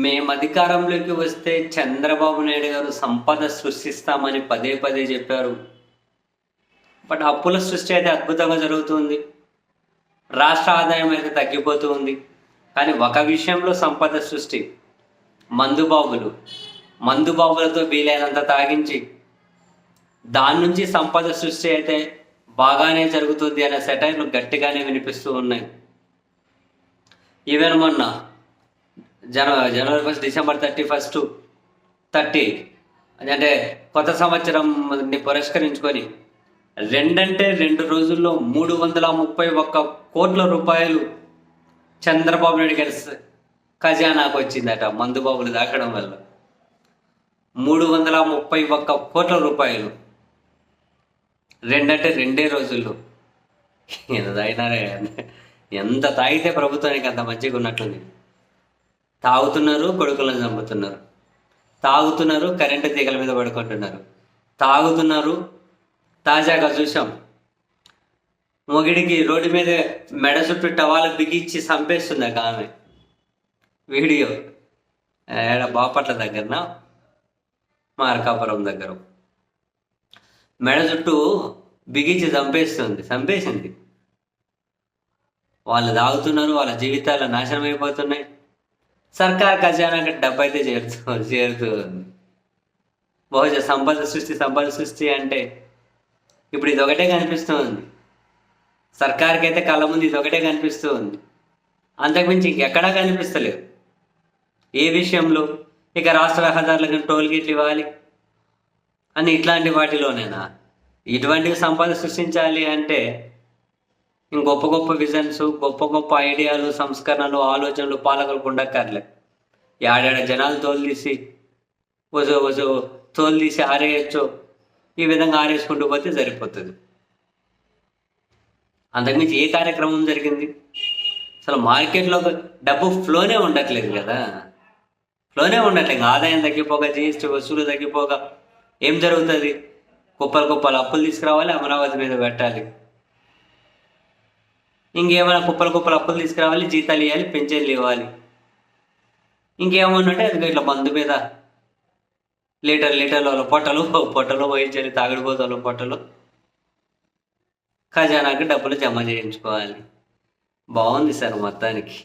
మేము అధికారంలోకి వస్తే చంద్రబాబు నాయుడు గారు సంపద సృష్టిస్తామని పదే పదే చెప్పారు. బట్ అప్పుల సృష్టి అయితే అద్భుతంగా జరుగుతుంది. రాష్ట్ర ఆదాయం అయితే తగ్గిపోతూ ఉంది కానీ ఒక విషయంలో సంపద సృష్టి మందుబాబులు మందుబాబులతో వీలైనంత తాగించి దాని నుంచి సంపద సృష్టి అయితే బాగానే జరుగుతుంది అనే సెటైర్లు గట్టిగానే వినిపిస్తూ ఉన్నాయి. ఈవెన్ మొన్న January January first December thirty first thirty అంటే కొత్త సంవత్సరం పురస్కరించుకొని రెండంటే రెండు రోజుల్లో మూడు వందల ముప్పై ఒక్క కోట్ల రూపాయలు చంద్రబాబు నాయుడు గారి ఖజానాకు వచ్చిందట మందుబాబులు దాకడం వల్ల. మూడు వందల ముప్పై ఒక్క కోట్ల రూపాయలు. రెండంటే రెండే రోజుల్లో. ఎంత తాగినారే? ఎంత తాగితే ప్రభుత్వానికి అంత మంచిగా ఉన్నట్లుంది తాగుతున్నారు కొడుకులను చంపుతున్నారు. తాగుతున్నారు కరెంటు తీగల మీద పడుకుంటున్నారు. తాగుతున్నారు తాజాగా చూసాం మొగిడికి రోడ్డు మీద మెడ చుట్టూ టవాలు బిగించి చంపేస్తుంది ఒక ఆమె. వీడియో. ఏడ బాపట్ల దగ్గరన? మార్కాపురం దగ్గర. మెడ చుట్టూ బిగించి చంపేస్తుంది చంపేసింది. వాళ్ళు తాగుతున్నారు వాళ్ళ జీవితాలు నాశనం అయిపోతున్నాయి. సర్కార్ ఖజానాకి డబ్బు అయితే చేరుతూ చేరుతూ ఉంది బహుశా సంపద సృష్టి సంపద సృష్టి అంటే ఇప్పుడు ఇది ఒకటే కనిపిస్తూ ఉంది సర్కార్కి అయితే కళ్ళ ముందు ఇది ఒకటే కనిపిస్తూ ఉంది అంతకుమించి ఇంకెక్కడా కనిపిస్తలేదు. ఏ విషయంలో? ఇక రాష్ట్ర రహదారులకు టోల్ గేట్లు ఇవ్వాలి అని ఇట్లాంటి వాటిలోనేనా? ఇటువంటివి సంపద సృష్టించాలి అంటే గొప్ప గొప్ప విజన్స్ గొప్ప గొప్ప ఐడియాలు సంస్కరణలు ఆలోచనలు పాలకులకు ఉండక్కర్లే ఏడాడ జనాలు తోలుదీసి వజో వజో ఆరేయచ్చు. ఈ విధంగా ఆరేసుకుంటూ పోతే సరిపోతుంది. అంతకుమించి ఏ కార్యక్రమం జరిగింది? అసలు మార్కెట్లో డబ్బు ఫ్లోనే ఉండట్లేదు కదా. ఫ్లోనే ఉండట్లేదు. ఆదాయం తగ్గిపోగా జిఎస్టీ వసూలు తగ్గిపోగా ఏం జరుగుతుంది? గొప్పలు గొప్పలు అప్పులు తీసుకురావాలి అమరావతి మీద పెట్టాలి. ఇంకేమైనా కుప్పలు కుప్పలు అప్పులు తీసుకురావాలి జీతాలు ఇవ్వాలి పెన్షన్లు ఇవ్వాలి. ఇంకేమన్నా ఉంటే అది ఇట్లా మందు మీద లీటర్ లీటర్ల వాళ్ళ పొట్టలు పొట్టలు వహించాలి తాగుడుపోతాలు పొట్టలు. ఖజానాకి డబ్బులు జమ చేయించుకోవాలి. బాగుంది సార్ మొత్తానికి.